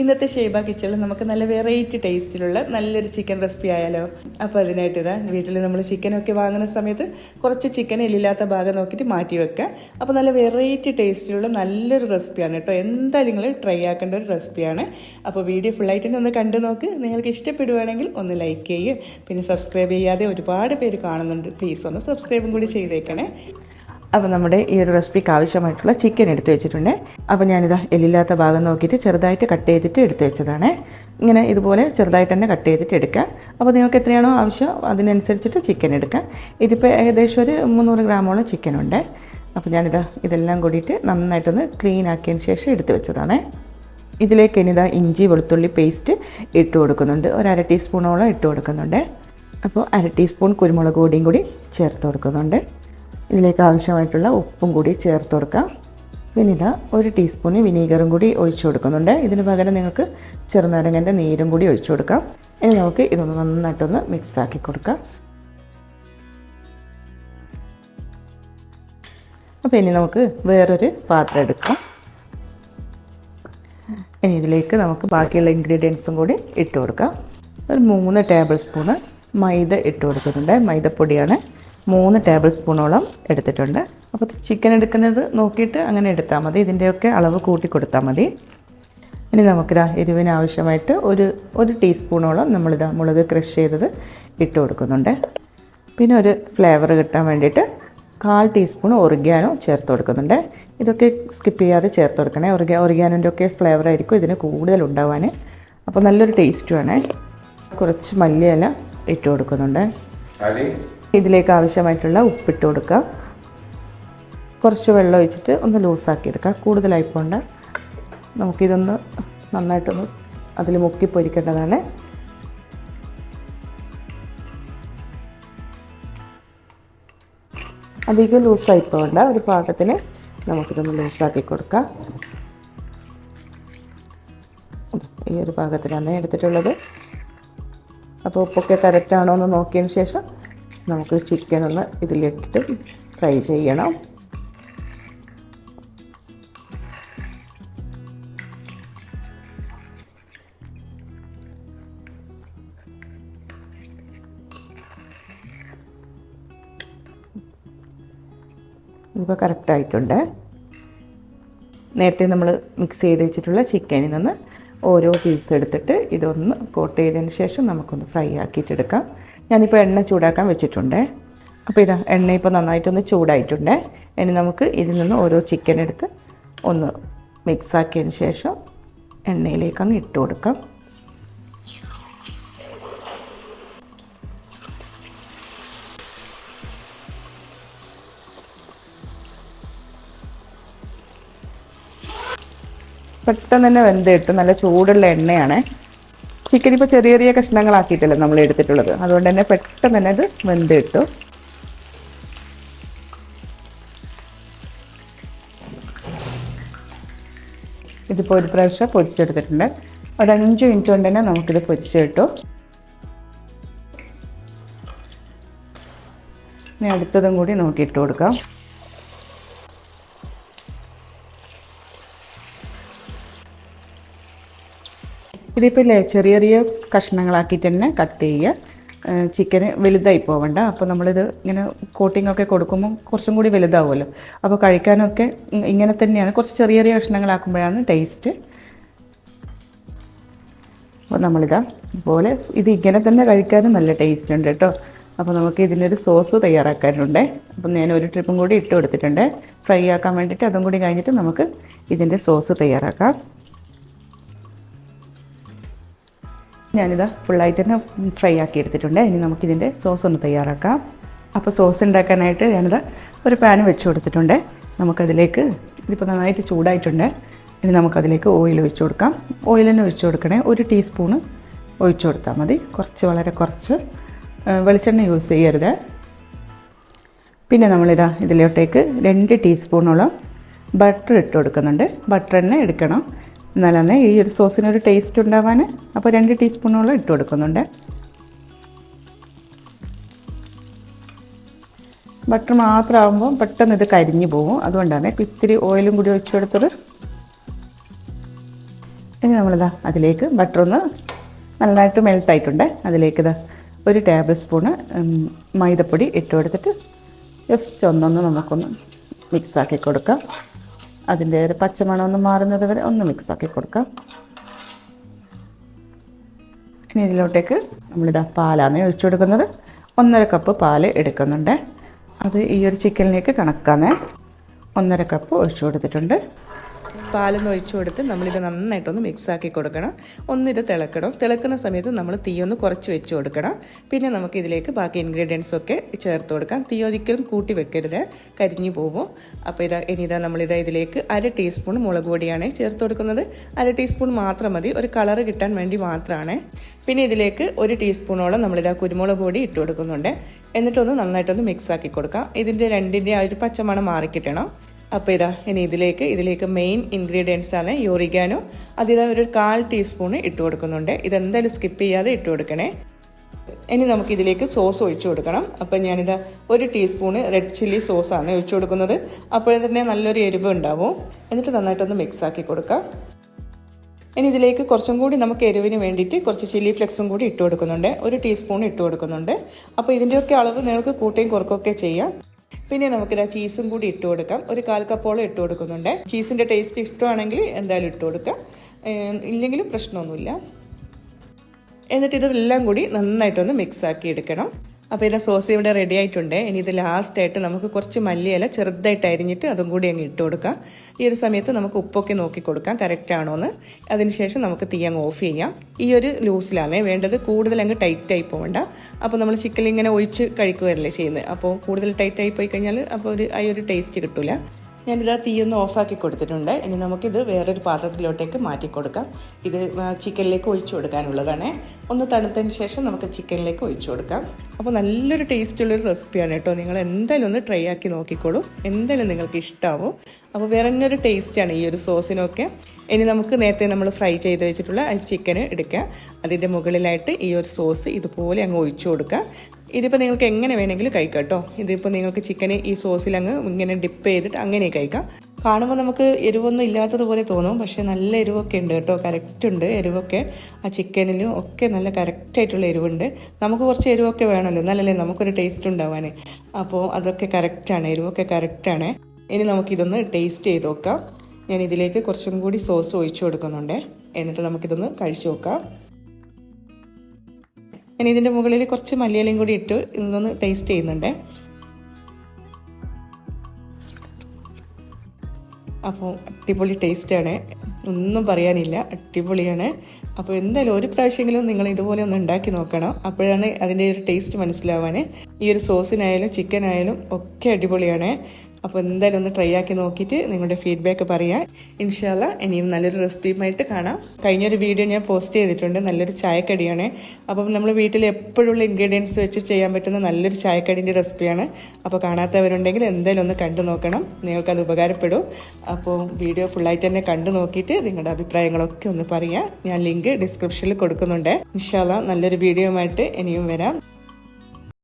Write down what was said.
ഇന്നത്തെ ഷേബ കിച്ചണിൽ നമുക്ക് നല്ല വെറൈറ്റി ടേസ്റ്റിലുള്ള നല്ലൊരു ചിക്കൻ റെസിപ്പി ആയാലോ? അപ്പോൾ അതിനായിട്ട് ഇതാ വീട്ടിൽ നമ്മൾ ചിക്കനൊക്കെ വാങ്ങുന്ന സമയത്ത് കുറച്ച് ചിക്കൻ എല്ലില്ലാത്ത ഭാഗം നോക്കിയിട്ട് മാറ്റി വെക്കുക. അപ്പോൾ നല്ല വെറൈറ്റി ടേസ്റ്റിലുള്ള നല്ലൊരു റെസിപ്പിയാണ് കേട്ടോ. എന്തായാലും നിങ്ങൾ ട്രൈ ആക്കേണ്ട ഒരു റെസിപ്പിയാണ് അപ്പോൾ വീഡിയോ ഫുള്ളായിട്ട് തന്നെ ഒന്ന് കണ്ടു നോക്ക്. നിങ്ങൾക്ക് ഇഷ്ടപ്പെടുവാണെങ്കിൽ ഒന്ന് ലൈക്ക് ചെയ്യുക. പിന്നെ സബ്സ്ക്രൈബ് ചെയ്യാതെ ഒരുപാട് പേര് കാണുന്നുണ്ട്. പ്ലീസ് ഒന്ന് സബ്സ്ക്രൈബും കൂടി ചെയ്തേക്കണേ. അപ്പോൾ നമ്മുടെ ഈ ഒരു റെസിപ്പിക്ക് ആവശ്യമായിട്ടുള്ള ചിക്കൻ എടുത്തു വെച്ചിട്ടുണ്ട്. അപ്പോൾ ഞാനിതാ എല്ലില്ലാത്ത ഭാഗം നോക്കിയിട്ട് ചെറുതായിട്ട് കട്ട് ചെയ്തിട്ട് എടുത്തു വെച്ചതാണ്. ഇങ്ങനെ ഇതുപോലെ ചെറുതായിട്ട് തന്നെ കട്ട് ചെയ്തിട്ട് എടുക്കാം അപ്പോൾ നിങ്ങൾക്ക് എത്രയാണോ ആവശ്യം അതിനനുസരിച്ചിട്ട് ചിക്കൻ എടുക്കാം ഇതിപ്പോൾ ഏകദേശം ഒരു മുന്നൂറ് ഗ്രാമോളം ചിക്കൻ ഉണ്ട്. അപ്പോൾ ഞാനിതാ ഇതെല്ലാം കൂടിയിട്ട് നന്നായിട്ടൊന്ന് ക്ലീൻ ആക്കിയതിന് ശേഷം എടുത്തു വെച്ചതാണ്. ഇതിലേക്ക് ഇനിതാ ഇഞ്ചി വെളുത്തുള്ളി പേസ്റ്റ് ഇട്ട് കൊടുക്കുന്നുണ്ട്. ഒരു അര ടീസ്പൂണോളം ഇട്ട് കൊടുക്കുന്നുണ്ട്. അപ്പോൾ അര ടീസ്പൂൺ കുരുമുളക് പൊടിയും കൂടി ചേർത്ത് കൊടുക്കുന്നുണ്ട്. ഇതിലേക്ക് ആവശ്യമായിട്ടുള്ള ഉപ്പും കൂടി ചേർത്ത് കൊടുക്കാം. ഇതാ ഒരു ടീസ്പൂണ് വിനീഗറും കൂടി ഒഴിച്ചു കൊടുക്കുന്നുണ്ട്. ഇതിന് പകരം നിങ്ങൾക്ക് ചെറുനാരങ്ങന്റെ നീരും കൂടി ഒഴിച്ചു കൊടുക്കാം. ഇനി നമുക്ക് ഇതൊന്ന് നന്നായിട്ടൊന്ന് മിക്സ് ആക്കി കൊടുക്കാം. അപ്പോൾ ഇനി നമുക്ക് വേറൊരു പാത്രം എടുക്കാം. ഇനി ഇതിലേക്ക് നമുക്ക് ബാക്കിയുള്ള ഇൻഗ്രീഡിയൻസും കൂടി ഇട്ട് കൊടുക്കാം. ഒരു മൂന്ന് ടേബിൾ സ്പൂണ് മൈദ ഇട്ട് കൊടുക്കുന്നുണ്ട് മൈദപ്പൊടിയാണ്. മൂന്ന് ടേബിൾ സ്പൂണോളം എടുത്തിട്ടുണ്ട്. അപ്പോൾ ചിക്കൻ എടുക്കുന്നത് നോക്കിയിട്ട് അങ്ങനെ എടുത്താൽ മതി. ഇതിന്റെയൊക്കെ അളവ് കൂട്ടി കൊടുത്താൽ മതി. ഇനി നമുക്കിതാ എരിവിന് ആവശ്യമായിട്ട് ഒരു ഒരു ടീസ്പൂണോളം നമ്മളിതാ മുളക് ക്രഷ് ചെയ്തത് ഇട്ട് കൊടുക്കുന്നുണ്ട്. പിന്നെ ഒരു ഫ്ലേവർ കിട്ടാൻ വേണ്ടിയിട്ട് കാൽ ടീസ്പൂൺ ഒറിഗാനോ ചേർത്ത് കൊടുക്കുന്നുണ്ട്. ഇതൊക്കെ സ്കിപ്പ് ചെയ്യാതെ ചേർത്ത് കൊടുക്കണേ. ഒറിഗ ഒറിഗാനോന്റെ ഒക്കെ ഫ്ലേവർ ആയിരിക്കും ഇതിന് കൂടുതൽ ഉണ്ടാവാൻ. അപ്പോൾ നല്ലൊരു ടേസ്റ്റുമാണ് കുറച്ച് മല്ലിയില ഇട്ട് കൊടുക്കുന്നുണ്ട്. ഇതിലേക്ക് ആവശ്യമായിട്ടുള്ള ഉപ്പിട്ട് കൊടുക്കുക. കുറച്ച് വെള്ളം ഒഴിച്ചിട്ട് ഒന്ന് ലൂസാക്കി എടുക്കുക. കൂടുതലായി പോണ്ട. നമുക്കിതൊന്ന് നന്നായിട്ടൊന്ന് അതിൽ മുക്കി പൊരിക്കേണ്ടതാണ്. അധികം ലൂസായി പോകണ്ട. ഒരു പാകത്തിന് നമുക്കിതൊന്ന് ലൂസാക്കി കൊടുക്കാം. ഈ ഒരു പാകത്തിനാണ് എടുത്തിട്ടുള്ളത്. അപ്പോൾ ഉപ്പൊക്കെ കറക്റ്റ് ആണോ എന്ന് നോക്കിയതിന് ശേഷം നമുക്ക് ചിക്കൻ ഒന്ന് ഇതിലിട്ടിട്ട് ഫ്രൈ ചെയ്യണം. ഇപ്പോൾ കറക്റ്റായിട്ടുണ്ട് നേരത്തെ നമ്മൾ മിക്സ് ചെയ്ത് വെച്ചിട്ടുള്ള ചിക്കനിൽ നിന്ന് ഓരോ പീസ് എടുത്തിട്ട് ഇതൊന്ന് കോട്ട് ചെയ്തതിന് ശേഷം നമുക്കൊന്ന് ഫ്രൈ ആക്കിയിട്ടെടുക്കാം. ഞാനിപ്പോൾ എണ്ണ ചൂടാക്കാൻ വെച്ചിട്ടുണ്ട്. അപ്പോൾ ഇതാ എണ്ണ ഇപ്പോൾ നന്നായിട്ടൊന്ന് ചൂടായിട്ടുണ്ട്. ഇനി നമുക്ക് ഇതിൽ നിന്ന് ഓരോ ചിക്കൻ എടുത്ത് ഒന്ന് മിക്സ് ആക്കിയതിന് ശേഷം എണ്ണയിലേക്ക് അങ്ങ് ഇട്ട് കൊടുക്കാം. പെട്ടെന്ന് തന്നെ വെന്ത് കിട്ടും. നല്ല ചൂടുള്ള എണ്ണയാണ്. ചിക്കൻ ഇപ്പോൾ ചെറിയ ചെറിയ കഷ്ണങ്ങളാക്കിയിട്ടല്ലേ നമ്മൾ എടുത്തിട്ടുള്ളത്. അതുകൊണ്ട് തന്നെ പെട്ടെന്ന് തന്നെ അത് വെന്ത് കിട്ടും ഇതിപ്പോൾ ഒരു പ്രാവശ്യം പൊരിച്ചെടുത്തിട്ടുണ്ട്. ഒരു അഞ്ച് മിനിറ്റ് കൊണ്ട് തന്നെ നമുക്കിത് പൊരിച്ച് കിട്ടും ഇനി അടുത്തതും കൂടി നോക്കിയിട്ട് കൊടുക്കാം. ഇതിപ്പോൾ ചെറിയ ചെറിയ കഷ്ണങ്ങളാക്കിയിട്ട് തന്നെ കട്ട് ചെയ്യുക. ചിക്കന് വലുതായി പോവണ്ട. അപ്പോൾ നമ്മളിത് ഇങ്ങനെ കോട്ടിംഗ് ഒക്കെ കൊടുക്കുമ്പോൾ കുറച്ചും കൂടി വലുതാവുമല്ലോ. അപ്പോൾ കഴിക്കാനൊക്കെ ഇങ്ങനെ തന്നെയാണ്. കുറച്ച് ചെറിയ ചെറിയ കഷ്ണങ്ങളാക്കുമ്പോഴാണ് ടേസ്റ്റ് അപ്പോൾ നമ്മളിതാ ഇതുപോലെ ഇത് ഇങ്ങനെ തന്നെ കഴിക്കാനും നല്ല ടേസ്റ്റ് ഉണ്ട് കേട്ടോ. അപ്പോൾ നമുക്ക് ഇതിനൊരു സോസ് തയ്യാറാക്കാനുണ്ട്. അപ്പം ഞാൻ ഒരു ട്രിപ്പും കൂടി ഇട്ട് കൊടുത്തിട്ടുണ്ട്. ഫ്രൈ ആക്കാൻ വേണ്ടിയിട്ട് അതും കൂടി കഴിഞ്ഞിട്ട് നമുക്ക് ഇതിന്റെ സോസ് തയ്യാറാക്കാം. ഞാനിതാ ഫുള്ളായിട്ട് തന്നെ ഫ്രൈ ആക്കി എടുത്തിട്ടുണ്ട്. ഇനി നമുക്കിതിന്റെ സോസ് ഒന്ന് തയ്യാറാക്കാം. അപ്പോൾ സോസ് ഉണ്ടാക്കാനായിട്ട് ഞാനിത് ഒരു പാൻ വെച്ച് കൊടുത്തിട്ടുണ്ട്. നമുക്കതിലേക്ക് ഇതിപ്പോൾ നന്നായിട്ട് ചൂടായിട്ടുണ്ട്. ഇനി നമുക്കതിലേക്ക് ഓയിൽ ഒഴിച്ച് കൊടുക്കാം. ഓയിൽ തന്നെ ഒഴിച്ചു കൊടുക്കണേ. ഒരു ടീസ്പൂണ് ഒഴിച്ചു കൊടുത്താൽ മതി. കുറച്ച് വളരെ കുറച്ച് വെളിച്ചെണ്ണ യൂസ് ചെയ്യരുത്. പിന്നെ നമ്മളിതാ ഇതിലോട്ടേക്ക് രണ്ട് ടീസ്പൂണോളം ബട്ടർ ഇട്ട് കൊടുക്കുന്നുണ്ട്. ബട്ടർ തന്നെ എടുക്കണം. എന്നാലാണ് ഈ ഒരു സോസിനൊരു ടേസ്റ്റ് ഉണ്ടാവാൻ അപ്പോൾ രണ്ട് ടീസ്പൂണോളം ഇട്ട് കൊടുക്കുന്നുണ്ട്. ബട്ടർ മാത്രമാകുമ്പോൾ പെട്ടെന്ന് ഇത് കരിഞ്ഞു പോകും അതുകൊണ്ടാണ് ഇപ്പം ഇത്തിരി ഓയിലും കൂടി ഒഴിച്ചു കൊടുത്തത്. ഇനി നമ്മളിതാ അതിലേക്ക് ബട്ടർ ഒന്ന് നല്ലതായിട്ട് മെൽട്ടായിട്ടുണ്ട് അതിലേക്ക് ഇതാ ഒരു ടേബിൾ സ്പൂണ് മൈദപ്പൊടി ഇട്ട് കൊടുത്തിട്ട് ജസ്റ്റ് ഒന്നൊന്ന് നമുക്കൊന്ന് മിക്സാക്കി കൊടുക്കാം. അതിന്റെ ഒരു പച്ചമണം ഒന്ന് മാറുന്നത് വരെ ഒന്ന് മിക്സ് ആക്കി കൊടുക്കാം. ഇനി ഇതിലോട്ടേക്ക് നമ്മളിതാ പാലാണ് ഒഴിച്ചു കൊടുക്കുന്നത്. ഒന്നര കപ്പ് പാൽ എടുക്കുന്നുണ്ട്. അത് ഈ ഒരു ചിക്കനിലേക്ക് കണക്കാന്ന്. ഒന്നര കപ്പ് ഒഴിച്ചു കൊടുത്തിട്ടുണ്ട്. പാലൊന്ന് ഒഴിച്ചു കൊടുത്ത് നമ്മളിത് നന്നായിട്ടൊന്ന് മിക്സാക്കി കൊടുക്കണം. ഒന്നിത് തിളക്കണം. തിളക്കുന്ന സമയത്ത് നമ്മൾ തീ ഒന്ന് കുറച്ച് വെച്ച് കൊടുക്കണം. പിന്നെ നമുക്ക് ഇതിലേക്ക് ബാക്കി ഇൻഗ്രീഡിയൻസ് ഒക്കെ ചേർത്ത് കൊടുക്കാം. തീ ഒരിക്കലും കൂട്ടി വെക്കരുത്. കരിഞ്ഞു പോകും അപ്പോൾ ഇതാ ഇനി ഇതാ നമ്മളിതാ ഇതിലേക്ക് അര ടീസ്പൂൺ മുളക് പൊടിയാണ് ചേർത്ത് കൊടുക്കുന്നത്. അര ടീസ്പൂൺ മാത്രം മതി. ഒരു കളറ് കിട്ടാൻ വേണ്ടി മാത്രമാണ് പിന്നെ ഇതിലേക്ക് ഒരു ടീസ്പൂണോളം നമ്മളിതാ കുരുമുളക് പൊടി ഇട്ട് കൊടുക്കുന്നുണ്ട്. എന്നിട്ടൊന്ന് നന്നായിട്ടൊന്ന് മിക്സാക്കി കൊടുക്കാം. ഇതിന്റെ രണ്ടിന്റെ ആ ഒരു പച്ചമണം മാറിക്കിട്ടണം. അപ്പോൾ ഇതാ ഇനി ഇതിലേക്ക് ഇതിലേക്ക് മെയിൻ ഇൻഗ്രീഡിയൻസ് ആണ് യോറിഗാനോ. അതിതാ ഒരു കാൽ ടീസ്പൂൺ ഇട്ട് കൊടുക്കുന്നുണ്ട്. ഇതെന്തായാലും സ്കിപ്പ് ചെയ്യാതെ ഇട്ട് കൊടുക്കണേ. ഇനി നമുക്ക് ഇതിലേക്ക് സോസ് ഒഴിച്ചു കൊടുക്കണം. അപ്പോൾ ഞാനിതാ ഒരു ടീസ്പൂൺ റെഡ് ചില്ലി സോസാണ് ഒഴിച്ചു കൊടുക്കുന്നത്. അപ്പോഴേ തന്നെ നല്ലൊരു എരിവ് ഉണ്ടാവും. എന്നിട്ട് നന്നായിട്ടൊന്ന് മിക്സ് ആക്കി കൊടുക്കാം. ഇനി ഇതിലേക്ക് കുറച്ചും കൂടി നമുക്ക് എരിവിന് വേണ്ടിയിട്ട് കുറച്ച് ചില്ലി ഫ്ലെക്സും കൂടി ഇട്ട് കൊടുക്കുന്നുണ്ട്. ഒരു ടീസ്പൂൺ ഇട്ട് കൊടുക്കുന്നുണ്ട്. അപ്പോൾ ഇതിന്റെയൊക്കെ അളവ് നിങ്ങൾക്ക് കൂട്ടുകയും കുറക്കുകയൊക്കെ ചെയ്യാം. പിന്നെ നമുക്കിതാ ചീസും കൂടി ഇട്ട് കൊടുക്കാം. ഒരു കാൽ കപ്പോളം ഇട്ട് കൊടുക്കുന്നുണ്ട്. ചീസിന്റെ ടേസ്റ്റ് ഇഷ്ടമാണെങ്കിൽ എന്തായാലും ഇട്ട് കൊടുക്കാം. ഇല്ലെങ്കിലും പ്രശ്നമൊന്നുമില്ല. എന്നിട്ട് ഇതെല്ലാം കൂടി നന്നായിട്ടൊന്ന് മിക്സ് ആക്കി എടുക്കണം. അപ്പോൾ ഇതിന്റെ സോസ് ഇവിടെ റെഡി ആയിട്ടുണ്ട്. ഇനി ഇത് ലാസ്റ്റായിട്ട് നമുക്ക് കുറച്ച് മല്ലിയില ചെറുതായിട്ട് അരിഞ്ഞിട്ട് അതും കൂടി അങ്ങ് ഇട്ട് കൊടുക്കാം. ഈ ഒരു സമയത്ത് നമുക്ക് ഉപ്പൊക്കെ നോക്കി കൊടുക്കാം. കറക്റ്റ് ആണോ എന്ന് അതിനുശേഷം നമുക്ക് തീ അങ്ങ് ഓഫ് ചെയ്യാം. ഈ ഒരു ലൂസിലാണ് വേണ്ടത്. കൂടുതൽ അങ്ങ് ടൈറ്റായി പോകണ്ട അപ്പോൾ നമ്മൾ ചിക്കൻ ഇങ്ങനെ ഒഴിച്ച് കഴിക്കുകയല്ലേ ചെയ്യുന്നത്. അപ്പോൾ കൂടുതൽ ടൈറ്റായി പോയി കഴിഞ്ഞാൽ അപ്പോൾ ഒരു ആ ഒരു ടേസ്റ്റ് കിട്ടില്ല ഞാനിതാ തീയൊന്ന് ഓഫാക്കി കൊടുത്തിട്ടുണ്ട്. ഇനി നമുക്കിത് വേറൊരു പാത്രത്തിലോട്ടേക്ക് മാറ്റി കൊടുക്കാം ഇത് ചിക്കനിലേക്ക് ഒഴിച്ചു കൊടുക്കാനുള്ളതാണ്. ഒന്ന് തണുത്തതിന് ശേഷം നമുക്ക് ചിക്കനിലേക്ക് ഒഴിച്ചു കൊടുക്കാം. അപ്പോൾ നല്ലൊരു ടേസ്റ്റുള്ളൊരു റെസിപ്പിയാണ് കേട്ടോ. നിങ്ങൾ എന്തായാലും ഒന്ന് ട്രൈ ആക്കി നോക്കിക്കോളൂ. എന്തായാലും നിങ്ങൾക്ക് ഇഷ്ടമാവും അപ്പോൾ വേറെ തന്നെ ഒരു ടേസ്റ്റാണ് ഈ ഒരു സോസിനൊക്കെ. ഇനി നമുക്ക് നേരത്തെ നമ്മൾ ഫ്രൈ ചെയ്ത് വെച്ചിട്ടുള്ള ആ ചിക്കന് എടുക്കുക അതിന്റെ മുകളിലായിട്ട് ഈ ഒരു സോസ് ഇതുപോലെ അങ്ങ് ഒഴിച്ചു കൊടുക്കുക ഇതിപ്പോൾ നിങ്ങൾക്ക് എങ്ങനെ വേണമെങ്കിലും കഴിക്കാം കേട്ടോ. ഇതിപ്പോൾ നിങ്ങൾക്ക് ചിക്കനെ ഈ സോസിൽ അങ്ങ് ഇങ്ങനെ ഡിപ്പ് ചെയ്തിട്ട് അങ്ങനെ കഴിക്കാം. കാണുമ്പോൾ നമുക്ക് എരിവൊന്നും ഇല്ലാത്തതുപോലെ തോന്നും. പക്ഷേ നല്ല എരിവൊക്കെ ഉണ്ട് കേട്ടോ. കറക്റ്റ് ഉണ്ട് എരിവൊക്കെ. ആ ചിക്കനിലും ഒക്കെ നല്ല കറക്റ്റായിട്ടുള്ള എരിവുണ്ട്. നമുക്ക് കുറച്ച് എരിവൊക്കെ വേണമല്ലോ. നല്ലല്ലേ നമുക്കൊരു ടേസ്റ്റ് ഉണ്ടാവാൻ അപ്പോൾ അതൊക്കെ കറക്റ്റാണ് എരിവൊക്കെ കറക്റ്റാണ് ഇനി നമുക്കിതൊന്ന് ടേസ്റ്റ് ചെയ്ത് നോക്കാം. ഞാൻ ഇതിലേക്ക് കുറച്ചും കൂടി സോസ് ഒഴിച്ചു കൊടുക്കുന്നുണ്ട്. എന്നിട്ട് നമുക്കിതൊന്ന് കഴിച്ചു നോക്കാം. ഞാൻ ഇതിന്റെ മുകളിൽ കുറച്ച് മല്ലിയിലയും കൂടി ഇട്ട് ഇതൊന്ന് ടേസ്റ്റ് ചെയ്യുന്നുണ്ട്. അപ്പോൾ അടിപൊളി ടേസ്റ്റാണ് ഒന്നും പറയാനില്ല അടിപൊളിയാണ്. അപ്പോൾ എന്തായാലും ഒരു പ്രാവശ്യമെങ്കിലും നിങ്ങൾ ഇതുപോലെ ഒന്ന് ഉണ്ടാക്കി നോക്കണം. അപ്പോഴാണ് അതിന്റെ ഒരു ടേസ്റ്റ് മനസ്സിലാവാൻ. ഈ ഒരു സോസിനായാലും ചിക്കനായാലും ഒക്കെ അടിപൊളിയാണ്. അപ്പോൾ എന്തായാലും ഒന്ന് ട്രൈ ആക്കി നോക്കിയിട്ട് നിങ്ങളുടെ ഫീഡ്ബാക്ക് പറയാം ഇൻഷാല്ല ഇനിയും നല്ലൊരു റെസിപ്പിയുമായിട്ട് കാണാം. കഴിഞ്ഞൊരു വീഡിയോ ഞാൻ പോസ്റ്റ് ചെയ്തിട്ടുണ്ട്. നല്ലൊരു ചായക്കടിയാണ്. അപ്പം നമ്മൾ വീട്ടിൽ എപ്പോഴുള്ള ഇൻഗ്രീഡിയൻസ് വെച്ച് ചെയ്യാൻ പറ്റുന്ന നല്ലൊരു ചായക്കടിന്റെ റെസിപ്പിയാണ് അപ്പോൾ കാണാത്തവരുണ്ടെങ്കിൽ എന്തായാലും ഒന്ന് കണ്ടു നോക്കണം. നിങ്ങൾക്കത് ഉപകാരപ്പെടും. അപ്പോൾ വീഡിയോ ഫുള്ളായിട്ട് തന്നെ കണ്ടു നോക്കിയിട്ട് നിങ്ങളുടെ അഭിപ്രായങ്ങളൊക്കെ ഒന്ന് പറയാം. ഞാൻ ലിങ്ക് ഡിസ്ക്രിപ്ഷനിൽ കൊടുക്കുന്നുണ്ട്. ഇൻഷാല്ല നല്ലൊരു വീഡിയോയുമായിട്ട് ഇനിയും വരാം.